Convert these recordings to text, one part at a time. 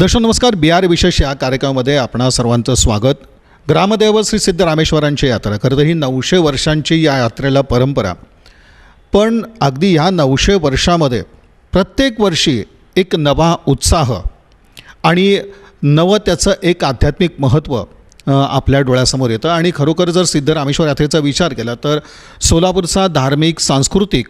दर्शक नमस्कार बी आर विशेष या कार्यक्रमामध्ये आपणा सर्वांचं स्वागत. ग्रामदेव श्री सिद्ध रामेश्वरांची यात्रा खरं तर ही नऊशे वर्षांची या यात्रेला परंपरा. पण अगदी ह्या नऊशे वर्षामध्ये प्रत्येक वर्षी एक नवा उत्साह आणि नवं त्याचं एक आध्यात्मिक महत्त्व आपल्या डोळ्यासमोर येतं. आणि खरोखर जर सिद्ध रामेश्वर यात्रेचा विचार केला तर सोलापूरचा धार्मिक सांस्कृतिक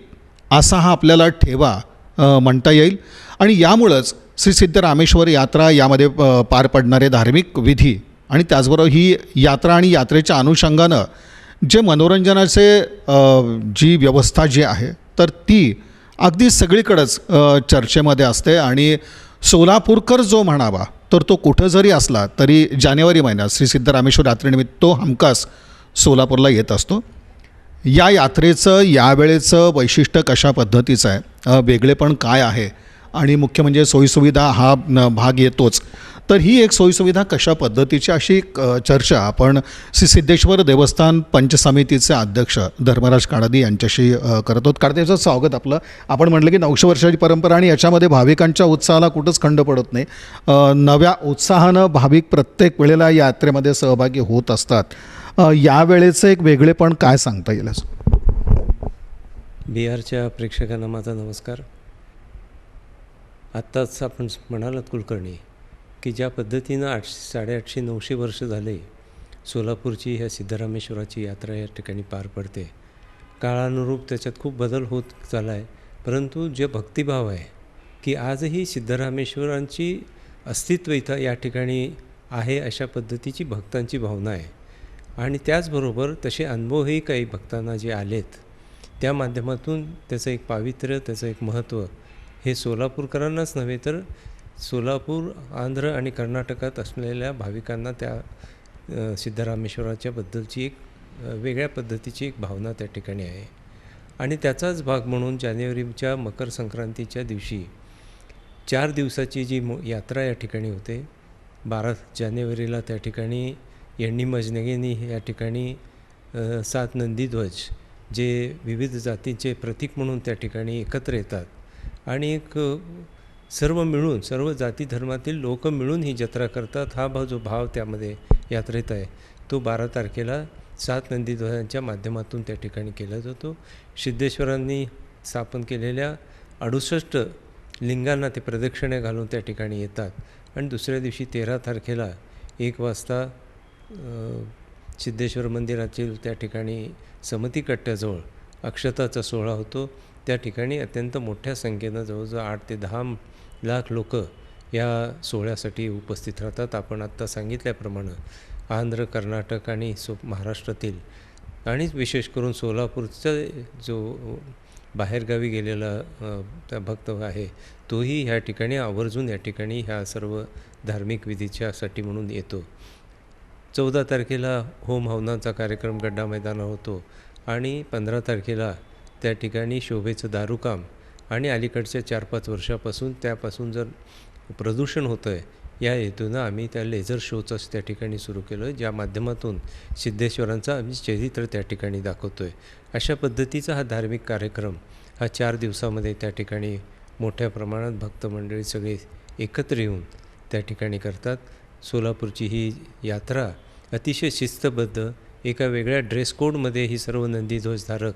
असा हा आपल्याला ठेवा म्हणता येईल. आणि यामुळंच श्री सिद्ध रामेश्वर यात्रा यामध्ये पार पडणारे धार्मिक विधी. आणि त्याचबरोबर ही यात्रा आणि यात्रेच्या अनुषंगानं जे मनोरंजनाचे जी व्यवस्था जी आहे तर ती अगदी सगळीकडंच चर्चेमध्ये असते. आणि सोलापूरकर जो म्हणावा तर तो कुठं जरी असला तरी जानेवारी महिन्यात श्री सिद्ध रामेश्वर यात्रेनिमित्त तो हमखास सोलापूरला येत असतो. या यात्रेचं यावेळेचं वैशिष्ट्य कशा पद्धतीचं आहे? वेगळेपण काय आहे? आणि मुख्य म्हणजे सोयीसुविधा हा भाग येतोच. तर ही एक सोयीसुविधा कशा पद्धतीची अशी चर्चा आपण श्री सिद्धेश्वर देवस्थान पंचसमितीचे अध्यक्ष धर्मराज काडादी यांच्याशी करत आहोत. काडदेचं स्वागत आपलं. आपण म्हटलं की नऊशे वर्षाची परंपरा आणि याच्यामध्ये भाविकांच्या उत्साहाला कुठंच खंड पडत नाही. नव्या उत्साहानं भाविक प्रत्येक वेळेला यात्रेमध्ये सहभागी होत असतात. यावेळेचं एक वेगळेपण काय सांगता येईल असं? बिहारच्या प्रेक्षकांना माझा नमस्कार. आत्ताच आपण म्हणालात कुलकर्णी की ज्या पद्धतीनं आठशे साडेआठशे नऊशे वर्ष झाले सोलापूरची ह्या सिद्धरामेश्वराची यात्रा या ठिकाणी पार पडते. काळानुरूप त्याच्यात खूप बदल होत झाला आहे परंतु जे भक्तिभाव आहे की आजही सिद्धरामेश्वरांची अस्तित्व इथं या ठिकाणी आहे अशा पद्धतीची भक्तांची भावना आहे. आणि त्याचबरोबर तसे अनुभवही काही भक्तांना जे आलेत त्या माध्यमातून त्याचं एक पावित्र्य त्याचं एक महत्त्व हे सोलापूरकरांनाच नव्हे तर सोलापूर आंध्र आणि कर्नाटकात असलेल्या भाविकांना त्या सिद्धरामेश्वराच्या बद्दलची एक वेगळ्या पद्धतीची एक भावना त्या ठिकाणी आहे. आणि त्याचाच भाग म्हणून जानेवारीच्या मकर संक्रांतीच्या दिवशी चार दिवसाची जी मो यात्रा या ठिकाणी होते बारा जानेवारीला त्या ठिकाणी यांनी मजनगेनी या ठिकाणी सात नंदीध्वज जे विविध जातींचे प्रतीक म्हणून त्या ठिकाणी एकत्र येतात. आणि एक सर्व मिळून सर्व जाती धर्मातील लोक मिळून ही जत्रा करतात. हा भाव जो भाव त्यामध्ये यात्रेत आहे तो बारा तारखेला सात नंदीध्वजांच्या माध्यमातून त्या ठिकाणी केला जातो. सिद्धेश्वरांनी स्थापन केलेल्या अडुसष्ट लिंगांना ते प्रदक्षिणे घालून त्या ठिकाणी येतात. आणि दुसऱ्या दिवशी तेरा तारखेला एक वाजता सिद्धेश्वर मंदिरातील त्या ठिकाणी समती कट्ट्याजवळ अक्षताचा सोहळा होतो. त्या ठिकाणी अत्यंत मोठ्या संख्येनं जवळजवळ आठ ते दहा लाख लोक या सोहळ्यासाठी उपस्थित राहतात. आपण आत्ता सांगितल्याप्रमाणे आंध्र कर्नाटक आणि सो महाराष्ट्रातील आणि विशेष करून सोलापूरचा जो बाहेरगावी गेलेला त्या भक्त आहे तोही ह्या ठिकाणी आवर्जून या ठिकाणी ह्या सर्व धार्मिक विधीच्यासाठी म्हणून येतो. चौदा तारखेला होम हवनाचा कार्यक्रम गड्डा मैदानावर होतो आणि पंधरा तारखेला त्या ठिकाणी शोभेचं दारूकाम आणि अलीकडच्या चार पाच वर्षापासून त्यापासून जर प्रदूषण होतं आहे या हेतूनं आम्ही त्या लेझर शोचंच त्या ठिकाणी सुरू केलं आहे ज्या माध्यमातून सिद्धेश्वरांचं आम्ही चरित्र त्या ठिकाणी दाखवतो आहे अशा पद्धतीचा हा धार्मिक कार्यक्रम हा चार दिवसामध्ये त्या ठिकाणी मोठ्या प्रमाणात भक्त मंडळी सगळे एकत्र येऊन त्या ठिकाणी करतात. सोलापूरची ही यात्रा अतिशय शिस्तबद्ध एका वेगळ्या ड्रेस कोडमध्ये ही सर्व नंदीध्वजधारक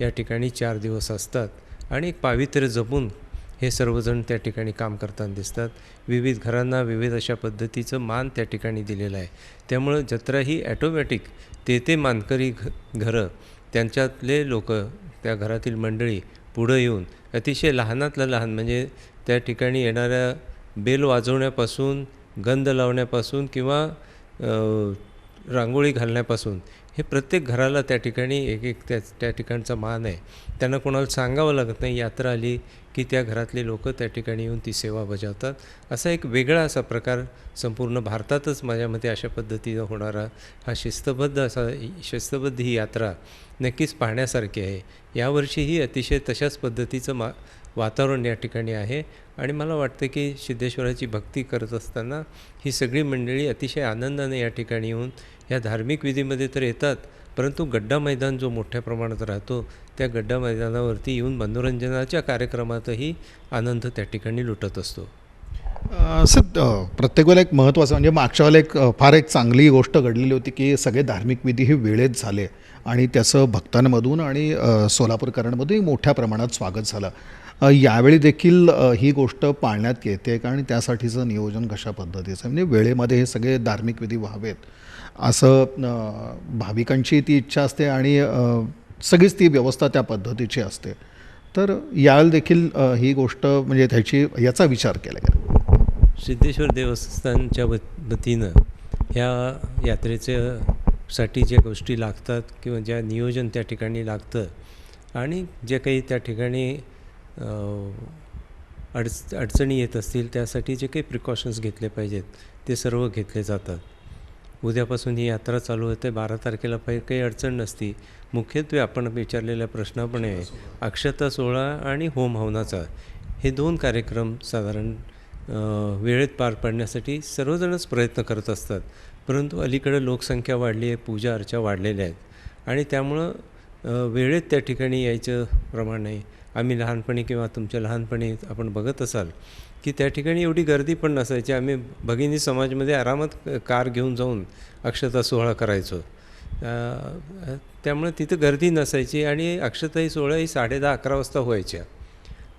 या ठिकाणी चार दिवस असतात आणि एक पावित्र्य जपून हे सर्वजण त्या ठिकाणी काम करताना दिसतात. विविध घरांना विविध अशा पद्धतीचं मान त्या ठिकाणी दिलेलं आहे. त्यामुळं जत्रा ही ॲटोमॅटिक ते ते मानकरी घ घरं त्यांच्यातले लोक त्या घरातील मंडळी पुढं येऊन अतिशय लहानातलं लहान म्हणजे त्या ठिकाणी येणाऱ्या बेल वाजवण्यापासून गंध लावण्यापासून किंवा रांगोळी घालण्यापासून हे प्रत्येक घराला त्या ठिकाणी एक एक त्या त्या ठिकाणचा मान आहे. त्यांना कोणाला सांगावं लागत नाही यात्रा आली की त्या घरातले लोक त्या ठिकाणी येऊन ती सेवा बजावतात. असा एक वेगळा असा प्रकार संपूर्ण भारतातच माझ्या मते अशा पद्धतीनं होणारा हा शिस्तबद्ध असा शिस्तबद्ध ही यात्रा नक्कीच पाहण्यासारखी आहे. यावर्षीही अतिशय तशाच पद्धतीचं मा वातावरण या ठिकाणी आहे. आणि मला वाटतं की सिद्धेश्वराची भक्ती करत असताना ही सगळी मंडळी अतिशय आनंदाने या ठिकाणी येऊन ह्या धार्मिक विधीमध्ये तर येतात परंतु गड्डा मैदान जो मोठ्या प्रमाणात राहतो त्या गड्डा मैदानावरती येऊन मनोरंजनाच्या कार्यक्रमातही आनंद त्या ठिकाणी लुटत असतो. असं अ, प्रत्येक वेळेला एक महत्त्वाचं म्हणजे मागच्या वेळेला एक फार एक चांगली गोष्ट घडलेली होती की सगळे धार्मिक विधी हे वेळेत झाले आणि त्याचं भक्तांमधून आणि अ, सोलापूरकरांमधूनही मोठ्या प्रमाणात स्वागत झालं. यावेळी देखील ही गोष्ट पाळण्यात येते का आणि त्यासाठीचं नियोजन कशा पद्धतीचं आहे? म्हणजे वेळेमध्ये हे सगळे धार्मिक विधी व्हावेत असं भाविकांची ती इच्छा असते आणि सगळीच ती व्यवस्था त्या पद्धतीची असते तर यावेळी देखील ही गोष्ट म्हणजे त्याची याचा विचार केला गेला सिद्धेश्वर देवस्थानच्या वतीनं ह्या यात्रेच्या साठी ज्या गोष्टी लागतात किंवा ज्या नियोजन त्या ठिकाणी लागतं आणि जे काही त्या ठिकाणी अडच अडचणी येत असतील त्यासाठी जे काही प्रिकॉशन्स घेतले पाहिजेत ते सर्व घेतले जातात. उद्यापासून ही यात्रा चालू होते. बारा तारखेला पाहिजे काही अडचण नसती. मुख्यत्वे आपण विचारलेल्या प्रश्नाप्रणे अक्षता सोहळा आणि होम हवनाचा हे दोन कार्यक्रम साधारण वेळेत पार पाडण्यासाठी सर्वजणच प्रयत्न करत असतात. परंतु अलीकडे लोकसंख्या वाढली आहे पूजा अर्चा वाढलेल्या आहेत. आणि त्यामुळं वेळेत त्या ठिकाणी यायचं प्रमाण आहे. आम्ही लहानपणी किंवा तुमच्या लहानपणी आपण बघत असाल की त्या ठिकाणी एवढी गर्दी पण नसायची. आम्ही भगिनी समाजमध्ये आरामात कार घेऊन जाऊन अक्षता सोहळा करायचो. त्यामुळे तिथं गर्दी नसायची आणि अक्षताही सोहळा ही साडेदहा अकरा वाजता व्हायच्या.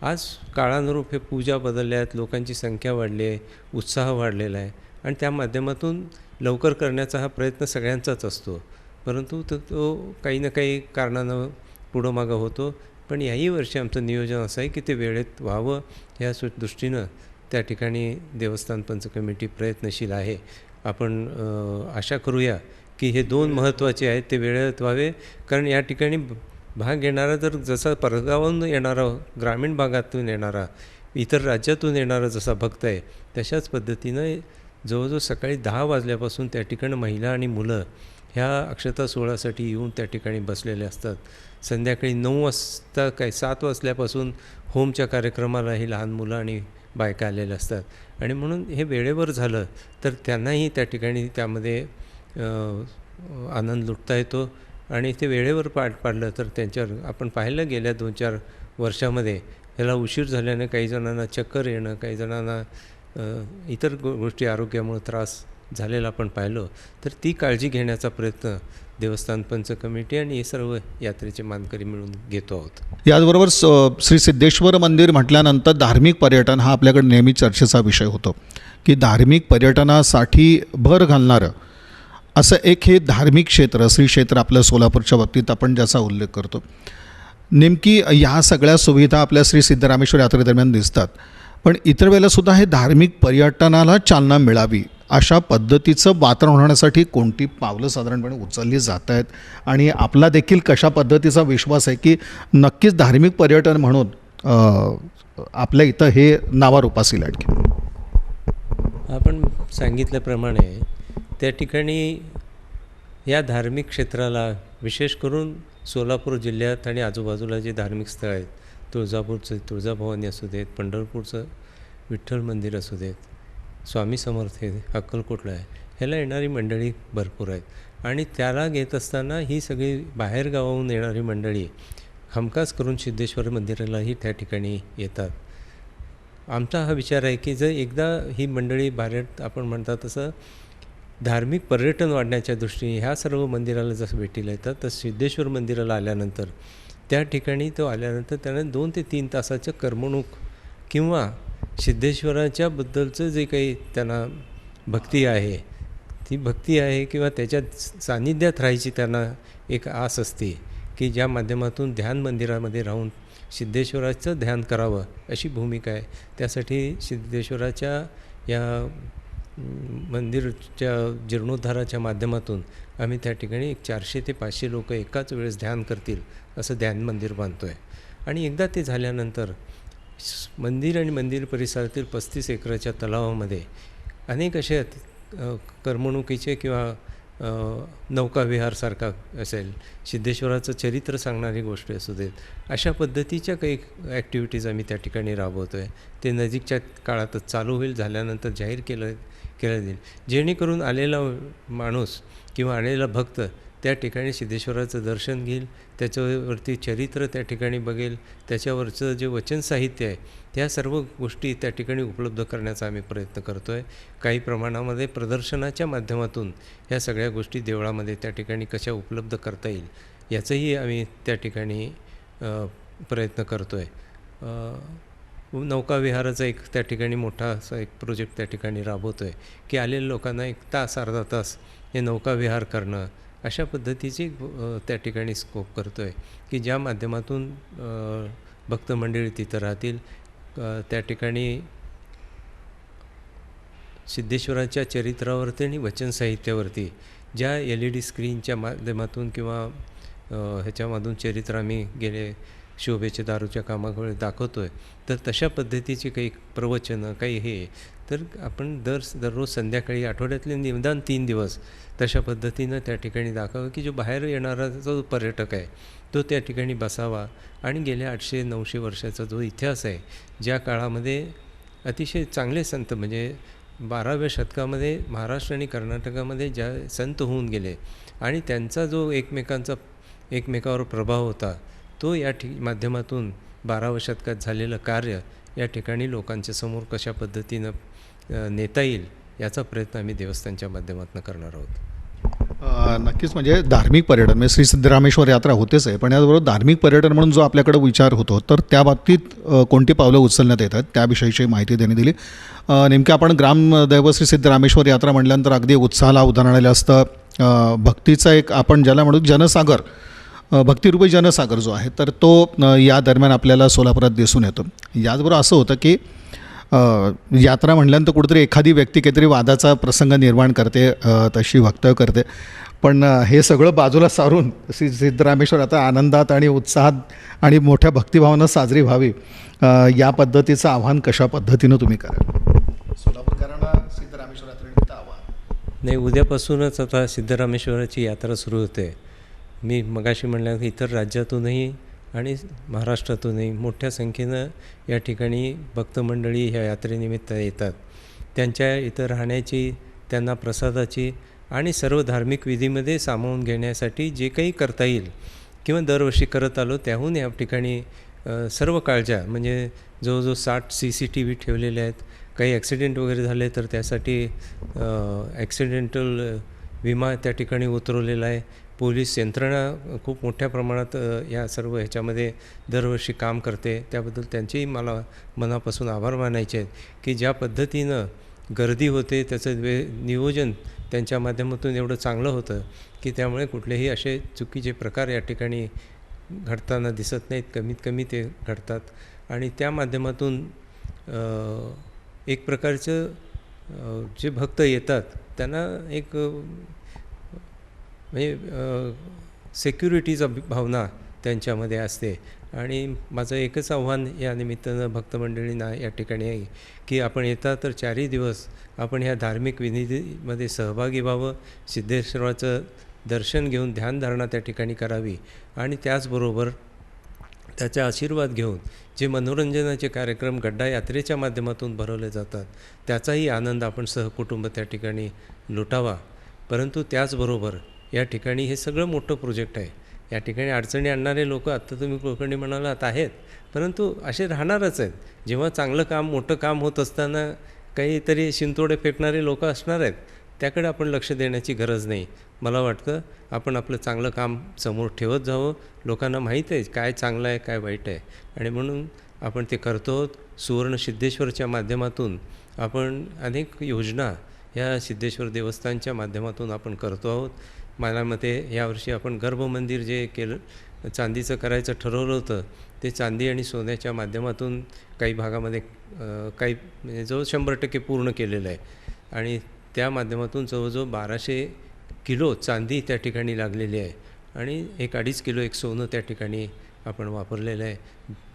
आज काळानुरूप हे पूजा बदलल्या आहेत लोकांची संख्या वाढली आहे उत्साह वाढलेला आहे आणि त्या माध्यमातून लवकर करण्याचा हा प्रयत्न सगळ्यांचाच असतो. परंतु तो काही ना काही कारणानं पुढं मागं होतो. पण याही वर्षी आमचं नियोजन असं आहे की ते वेळेत व्हावं ह्या सु दृष्टीनं त्या ठिकाणी देवस्थान पंच कमिटी प्रयत्नशील आहे. आपण आशा करूया की हे दोन महत्त्वाचे आहेत ते वेळेत व्हावे. कारण या ठिकाणी भाग घेणारा जर जसा परगावाहून येणारा ग्रामीण भागातून येणारा इतर राज्यातून येणारा जसा भक्त आहे तशाच पद्धतीनं जवळजवळ सकाळी दहा वाजल्यापासून त्या ठिकाणी महिला आणि मुलं ह्या अक्षता सोहळ्यासाठी येऊन त्या ठिकाणी बसलेले असतात. संध्याकाळी नऊ वाजता काय सात वाजल्यापासून होमच्या कार्यक्रमालाही लहान मुलं आणि बायका आलेल्या असतात. आणि म्हणून हे वेळेवर झालं तर त्यांनाही त्या ठिकाणी त्यामध्ये आनंद लुटता येतो. आणि ते वेळेवर पाठ पाडलं तर त्यांच्यावर आपण पाहिलं गेल्या दोन चार वर्षामध्ये ह्याला उशीर झाल्याने काही जणांना चक्कर येणं काही जणांना इतर गो गोष्टी आरोग्यामुळे त्रास झालेलं आपण पाहिलो तर ती काळजी घेण्याचा प्रयत्न देवस्थान पंच कमिटी आणि हे सर्व यात्रेचे मानकरी मिळून घेतो आहोत. याचबरोबर स श्री सिद्धेश्वर मंदिर म्हटल्यानंतर धार्मिक पर्यटन हा आपल्याकडे नेहमी चर्चेचा विषय होतो. की धार्मिक पर्यटनासाठी भर घालणारं असं एक हे धार्मिक क्षेत्र श्री क्षेत्र आपल्या सोलापूरच्या बाबतीत आपण ज्याचा उल्लेख करतो. नेमकी ह्या सगळ्या सुविधा आपल्या श्री सिद्धरामेश्वर यात्रेदरम्यान दिसतात. पण इतर वेळेलासुद्धा हे धार्मिक पर्यटनाला चालना मिळावी अशा पद्धतीचं वातावरण होण्यासाठी कोणती पावलं साधारणपणे उचलली जात आहेत आणि आपला देखील कशा पद्धतीचा विश्वास आहे की नक्कीच धार्मिक पर्यटन म्हणून आपल्या इथं हे नावारूपास येईल आणखी आपण सांगितल्याप्रमाणे त्या ठिकाणी या धार्मिक क्षेत्राला विशेष करून सोलापूर जिल्ह्यात आणि आजूबाजूला जे धार्मिक स्थळ आहेत तुळजापूरचं तुळजाभवानी असू देत पंढरपूरचं विठ्ठल मंदिर असू देत स्वामी समर्थ हे अक्कलकोटला आहे? ह्याला येणारी मंडळी भरपूर आहेत. आणि त्याला घेत असताना ही सगळी बाहेर गावाहून येणारी मंडळी हमखास करून सिद्धेश्वर मंदिरालाही त्या ठिकाणी येतात. आमचा हा विचार आहे की जर एकदा ही मंडळी भारत आपण म्हणता तसं धार्मिक पर्यटन वाढण्याच्या दृष्टीने ह्या सर्व मंदिराला जसं भेटीला येतात तर सिद्धेश्वर मंदिराला आल्यानंतर त्या ठिकाणी तो आल्यानंतर त्याने दोन ते तीन तासाचं करमणूक किंवा सिद्धेश्वराच्या बद्दलचं जे काही त्यांना भक्ती आहे ती भक्ती आहे किंवा त्याच्यात सान्निध्यात राहायची त्यांना एक आस असते की ज्या माध्यमातून ध्यान मंदिरामध्ये राहून सिद्धेश्वराचं ध्यान करावं अशी भूमिका आहे. त्यासाठी सिद्धेश्वराच्या या मंदिरच्या जीर्णोद्धाराच्या माध्यमातून आम्ही त्या ठिकाणी एक चारशे ते पाचशे लोक एकाच वेळेस ध्यान करतील असं ध्यान मंदिर बांधतो आहे आणि एकदा ते झाल्यानंतर मंदिर आणि मंदिर परिसरातील पस्तीस एकराच्या तलावामध्ये अनेक असे करमणुकीचे किंवा नौकाविहारसारखा असेल सिद्धेश्वराचं चरित्र सांगणारी गोष्टी असू देत अशा पद्धतीच्या काही ॲक्टिव्हिटीज आम्ही त्या ठिकाणी राबवतो आहे ते नजीकच्या काळातच चालू होईल झाल्यानंतर जाहीर केलं केलं जाईल. जेणेकरून आलेला माणूस किंवा आलेला भक्त त्या ठिकाणी सिद्धेश्वराचं दर्शन घेईल त्याच्यावरती चरित्र त्या ठिकाणी बघेल त्याच्यावरचं जे वचन साहित्य आहे त्या सर्व गोष्टी त्या ठिकाणी उपलब्ध करण्याचा आम्ही प्रयत्न करतो आहे काही प्रमाणामध्ये प्रदर्शनाच्या माध्यमातून ह्या सगळ्या गोष्टी देवळामध्ये त्या ठिकाणी कशा उपलब्ध करता येईल याचंही आम्ही त्या ठिकाणी प्रयत्न करतो आहे नौकाविहाराचा एक त्या ठिकाणी मोठा असा एक प्रोजेक्ट त्या ठिकाणी राबवतो आहे की आलेल्या लोकांना एक तास अर्धा तास हे नौकाविहार करणं अशा पद्धतीची त्या ठिकाणी स्कोप करतो आहे की ज्या माध्यमातून भक्त मंडळी तिथं राहतील. त्या ठिकाणी सिद्धेश्वराच्या चरित्रावरती आणि वचन साहित्यावरती ज्या एल ई डी स्क्रीनच्या माध्यमातून किंवा ह्याच्यामधून चरित्र आम्ही गेले शोभेच्या दारूच्या कामाकडे दाखवतो आहे तर तशा पद्धतीची काही प्रवचनं काही हे. तर आपण दर दररोज संध्याकाळी आठवड्यातले निदान तीन दिवस तशा पद्धतीनं त्या ठिकाणी दाखवावं की जो बाहेर येणारा जो पर्यटक आहे तो त्या ठिकाणी बसावा. आणि गेल्या आठशे नऊशे वर्षाचा जो इतिहास आहे ज्या काळामध्ये अतिशय चांगले संत म्हणजे बाराव्या शतकामध्ये महाराष्ट्र आणि कर्नाटकामध्ये ज्या संत होऊन गेले आणि त्यांचा जो एकमेकांचा एकमेकावर प्रभाव होता तो या ठिक माध्यमातून बाराव्या शतकात झालेलं कार्य या ठिकाणी लोकांच्या समोर कशा पद्धतीनं नेता येईल याचा प्रयत्न आम्ही देवस्थानच्या माध्यमातून करणार आहोत. नक्कीच म्हणजे धार्मिक पर्यटन म्हणजे श्री सिद्धरामेश्वर यात्रा होतेच आहे पण याचबरोबर धार्मिक पर्यटन म्हणून जो आपल्याकडे विचार होतो तर त्या बाबतीत कोणती पावलं उचलण्यात येतात? त्याविषयीची माहिती त्यांनी दिली. अ, नेमकं आपण ग्रामदैव श्री सिद्धरामेश्वर यात्रा म्हटल्यानंतर अगदी उत्साहाला उदाहरण आलेलं असतं. भक्तीचा एक आपण ज्याला म्हणू जनसागर भक्तिरूपी जनसागर जो आहे तर तो या दरम्यान आपल्याला सोलापुरात दिसून येतो. याचबरोबर असं होतं की यात्रा म्हटल्यानंतर कुठेतरी एखादी व्यक्ती काहीतरी वादाचा प्रसंग निर्माण करते तशी वक्तव्य करते. पण हे सगळं बाजूला सारून श्री सिद्धरामेश्वर आता आनंदात आणि उत्साहात आणि मोठ्या भक्तिभावानं साजरी व्हावी या पद्धतीचं आव्हान कशा पद्धतीनं तुम्ही करा सोलापूरकरांना सिद्धरामेश्वर यात्रेनिमित्त आव्हान. नाही उद्यापासूनच आता सिद्धरामेश्वराची यात्रा सुरू होते. मी मगाशी म्हणल्या इतर राज्यातूनही आणि महाराष्ट्रातूनही मोठ्या संख्येनं या ठिकाणी भक्तमंडळी ह्या यात्रेनिमित्त येतात. त्यांच्या इथं राहण्याची त्यांना प्रसादाची आणि सर्व धार्मिक विधीमध्ये सामावून घेण्यासाठी जे काही करता येईल किंवा दरवर्षी करत आलो त्याहून या ठिकाणी सर्व काळज्या म्हणजे जवळजवळ साठ सी सी टी व्ही ठेवलेले आहेत. काही ॲक्सिडेंट वगैरे झाले तर त्यासाठी ॲक्सिडेंटल विमा त्या ठिकाणी उतरवलेला आहे. पोलीस यंत्रणा खूप मोठ्या प्रमाणात या सर्व ह्याच्यामध्ये दरवर्षी काम करते. त्याबद्दल त्यांचेही मला मनापासून आभार मानायचे आहेत की ज्या पद्धतीनं गर्दी होते त्याचं वे नियोजन त्यांच्या माध्यमातून एवढं चांगलं होतं की त्यामुळे कुठलेही असे चुकीचे प्रकार या ठिकाणी घडताना दिसत नाहीत. कमीत कमी ते घडतात. आणि त्या माध्यमातून एक प्रकारचं जे भक्त येतात त्यांना एक म्हणजे सेक्युरिटीचा भावना त्यांच्यामध्ये असते. आणि माझं एकच आव्हान या निमित्तानं भक्तमंडळींना या ठिकाणी आहे की आपण येता तर चारही दिवस आपण ह्या धार्मिक विनिधीमध्ये सहभागी व्हावं सिद्धेश्वराचं दर्शन घेऊन ध्यानधारणा त्या ठिकाणी करावी आणि त्याचबरोबर त्याचा आशीर्वाद घेऊन जे मनोरंजनाचे कार्यक्रम गड्डा यात्रेच्या माध्यमातून भरवले जातात त्याचाही आनंद आपण सहकुटुंब त्या ठिकाणी लुटावा. परंतु त्याचबरोबर या ठिकाणी हे सगळं मोठं प्रोजेक्ट आहे. या ठिकाणी अडचणी आणणारे लोक आत्ता तुम्ही कोकणी म्हणालात आहेत परंतु असे राहणारच आहेत. जेव्हा चांगलं काम मोठं काम होत असताना काहीतरी शिंतोडे फेकणारे लोक असणार आहेत त्याकडे आपण लक्ष देण्याची गरज नाही. मला वाटतं आपण आपलं चांगलं काम समोर ठेवत जावं. लोकांना माहीत आहे काय चांगलं आहे काय वाईट आहे. आणि म्हणून आपण ते करतो आहोत. सुवर्ण सिद्धेश्वरच्या माध्यमातून आपण अनेक योजना ह्या सिद्धेश्वर देवस्थानच्या माध्यमातून आपण करतो आहोत. मला मते यावर्षी आपण गर्भमंदिर जे केलं चांदीचं करायचं ठरवलं होतं ते चांदी आणि सोन्याच्या माध्यमातून काही भागामध्ये काही म्हणजे जवळ शंभर टक्के पूर्ण केलेलं आहे. आणि त्या माध्यमातून जवळजवळ बाराशे किलो चांदी त्या ठिकाणी लागलेली आहे. आणि एक अडीच किलो एक सोनं त्या ठिकाणी आपण वापरलेलं आहे.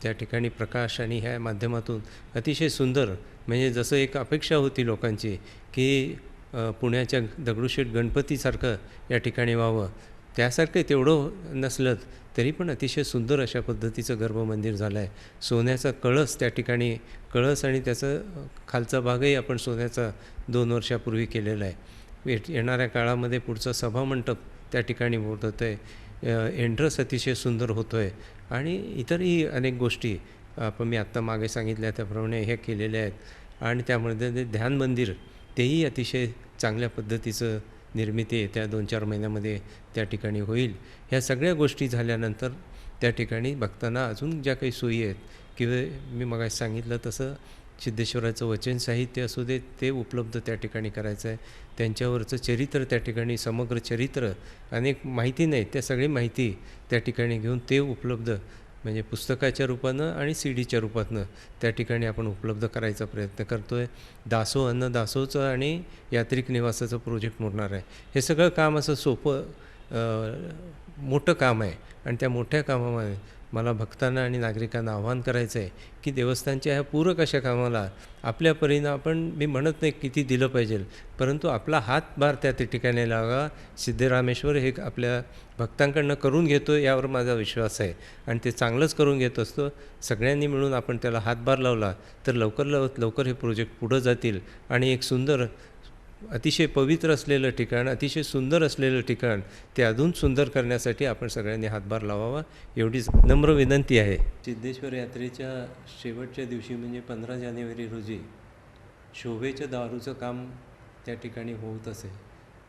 त्या ठिकाणी प्रकाश आणि ह्या माध्यमातून अतिशय सुंदर म्हणजे जसं एक अपेक्षा होती लोकांची की पुण्याच्या दगडूशेठ गणपतीसारखं या ठिकाणी व्हावं. त्यासारखं तेवढं नसलं तरी पण अतिशय सुंदर अशा पद्धतीचं गर्भमंदिर झालं आहे सोन्याचा कळस त्या ठिकाणी कळस आणि त्याचं खालचा भागही आपण सोन्याचा दोन वर्षापूर्वी केलेला आहे. येणाऱ्या काळामध्ये पुढचा सभामंडप त्या ठिकाणी होत होतं आहे एंट्रस अतिशय सुंदर होतो आहे आणि इतरही अनेक गोष्टी आपण मी आत्ता मागे सांगितल्या त्याप्रमाणे हे केलेल्या आहेत. आणि त्यामध्ये ते ध्यान मंदिर तेही अतिशय चांगल्या पद्धतीचं निर्मिती येत्या दोन चार महिन्यामध्ये त्या ठिकाणी होईल. ह्या सगळ्या गोष्टी झाल्यानंतर त्या ठिकाणी बघताना अजून ज्या काही सोयी आहेत किंवा मी मग सांगितलं तसं सिद्धेश्वराचं वचन साहित्य असू दे ते उपलब्ध त्या ठिकाणी करायचं आहे. त्यांच्यावरचं चरित्र त्या ठिकाणी समग्र चरित्र अनेक माहिती नाही त्या सगळी माहिती त्या ठिकाणी घेऊन ते उपलब्ध म्हणजे पुस्तकाच्या रूपानं आणि सी डीच्या रूपातनं त्या ठिकाणी आपण उपलब्ध करायचा प्रयत्न करतो आहे दासो अन्न दासोचं आणि यात्रिक निवासाचं प्रोजेक्ट मोडणार आहे. हे सगळं काम असं सोपं मोठं काम आहे. आणि त्या मोठ्या कामामध्ये मला भक्तांना आणि नागरिकांना आव्हान करायचं आहे की देवस्थानच्या ह्या पूरक अशा कामाला आपल्या परीनं आपण मी म्हणत नाही किती दिलं पाहिजे परंतु आपला हातभार त्या त्या ठिकाणी लागा सिद्धरामेश्वर हे आपल्या भक्तांकडनं करून घेतो यावर माझा विश्वास आहे आणि ते चांगलंच करून घेत असतो. सगळ्यांनी मिळून आपण त्याला हातभार लावला तर लवकर लव लवकर हे प्रोजेक्ट पुढं जातील आणि एक सुंदर अतिशय पवित्र असलेलं ठिकाण अतिशय सुंदर असलेलं ठिकाण ते अजून सुंदर करण्यासाठी आपण सगळ्यांनी हातभार लावावा. एवढीच नम्र विनंती आहे. सिद्धेश्वर यात्रेच्या शेवटच्या दिवशी म्हणजे पंधरा जानेवारी रोजी शोभेच्या दारूचं काम त्या ठिकाणी होत असे.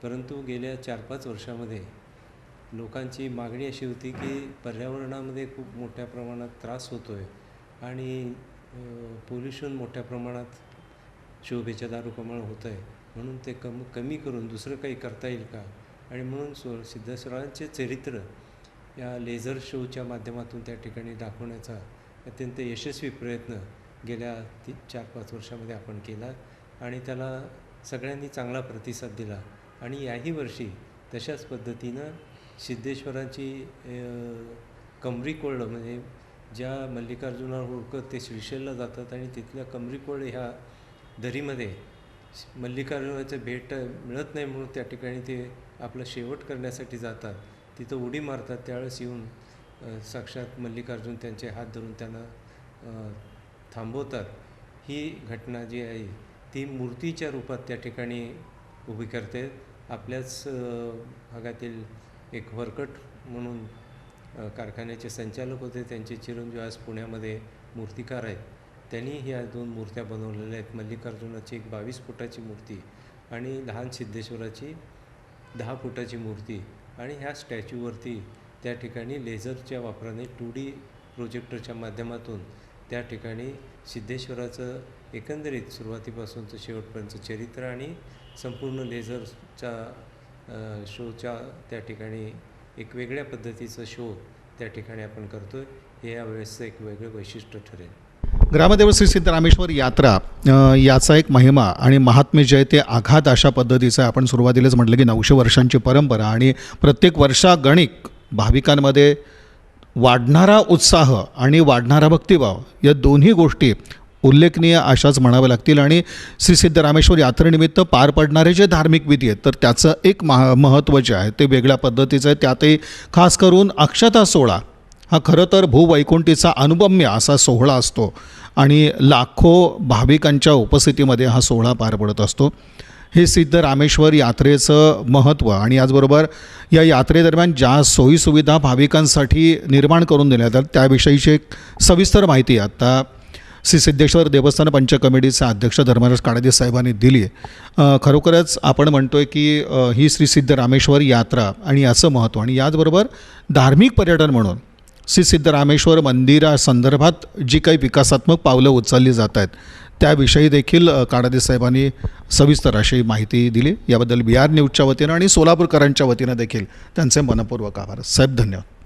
परंतु गेल्या चार पाच वर्षामध्ये लोकांची मागणी अशी होती की पर्यावरणामध्ये खूप मोठ्या प्रमाणात त्रास होतो आहे आणि पोल्युशन मोठ्या प्रमाणात शोभेच्या दारूप्रमाणे होतं आहे म्हणून ते कम कमी करून दुसरं काही करता येईल का? आणि म्हणून सो सिद्धेश्वरांचे चरित्र या लेझर शोच्या माध्यमातून त्या ठिकाणी दाखवण्याचा अत्यंत यशस्वी प्रयत्न गेल्या ती चार पाच वर्षामध्ये आपण केला आणि त्याला सगळ्यांनी चांगला प्रतिसाद दिला. आणि याही वर्षी तशाच पद्धतीनं सिद्धेश्वरांची कमरी कोल्ड म्हणजे ज्या मल्लिकार्जुनावर हुडकत ते श्रीशैलला जातात आणि तिथल्या कमरी कोळ ह्या दरीमध्ये मल्लिकार्जुनाचं भेट मिळत नाही म्हणून त्या ठिकाणी ते आपलं शेवट करण्यासाठी जातात. तिथं उडी मारतात. त्यावेळेस येऊन साक्षात मल्लिकार्जुन त्यांचे हात धरून त्यांना थांबवतात. ही घटना जी आहे ती मूर्तीच्या रूपात त्या ठिकाणी उभी करते. आपल्याच भागातील एक वरकट म्हणून कारखान्याचे संचालक होते. त्यांचे चिरंजीव आज पुण्यामध्ये मूर्तिकार आहेत. त्यांनी ह्या दोन मूर्त्या बनवलेल्या आहेत. मल्लिकार्जुनाची एक बावीस फुटाची मूर्ती आणि लहान सिद्धेश्वराची दहा फुटाची मूर्ती आणि ह्या स्टॅच्यूवरती त्या ठिकाणी लेझरच्या वापराने टू डी प्रोजेक्टरच्या माध्यमातून त्या ठिकाणी सिद्धेश्वराचं एकंदरीत सुरुवातीपासूनचं शेवटपर्यंतचं चरित्र आणि संपूर्ण लेझरच्या शोच्या त्या ठिकाणी एक वेगळ्या पद्धतीचं शो त्या ठिकाणी आपण करतो आहे हे यावेळेसचं एक वेगळं वैशिष्ट्य ठरेल. ग्रामदेव श्री सिद्धरामेश्वर यात्रा याचा एक महिमा आणि महात्म्य जे आहे ते आघात अशा पद्धतीचं आहे आपण सुरुवातीलाच म्हटलं की नऊशे वर्षांची परंपरा आणि प्रत्येक वर्षागणिक भाविकांमध्ये वाढणारा उत्साह आणि वाढणारा भक्तिभाव या दोन्ही गोष्टी उल्लेखनीय अशाच म्हणाव्या लागतील. आणि श्री सिद्धरामेश्वर यात्रेनिमित्त पार पडणारे जे धार्मिक विधी आहेत तर त्याचं एक महा महत्त्व जे आहे ते वेगळ्या पद्धतीचं आहे. त्यातही खास करून अक्षता सोहळा हा खरं तर भूवैकुंठीचा अनुपम्य असा सोहळा असतो. आणि लाखो भाविकांच्या उपस्थितीमध्ये हा सोहळा पार पडत असतो. हे सिद्ध रामेश्वर यात्रेचं महत्त्व आणि याचबरोबर या यात्रेदरम्यान ज्या सोयीसुविधा भाविकांसाठी निर्माण करून दिल्या जातात त्याविषयीची एक सविस्तर माहिती आता श्री सिद्धेश्वर देवस्थान पंच कमिटीचे अध्यक्ष धर्मराज काळदे साहेबांनी दिली आहे. खरोखरच आपण म्हणतो आहे की ही श्री सिद्ध रामेश्वर यात्रा आणि याचं महत्त्व आणि याचबरोबर धार्मिक पर्यटन म्हणून श्री सिद्धरामेश्वर मंदिरासंदर्भात जी काही विकासात्मक पावलं उचलली जात आहेत त्याविषयी देखील अ, साहेबांनी सविस्तर अशी माहिती दिली. याबद्दल बी आर न्यूजच्या वतीनं आणि सोलापूरकरांच्या वतीनं देखील त्यांचे मनपूर्वक आभार. साहेब धन्यवाद.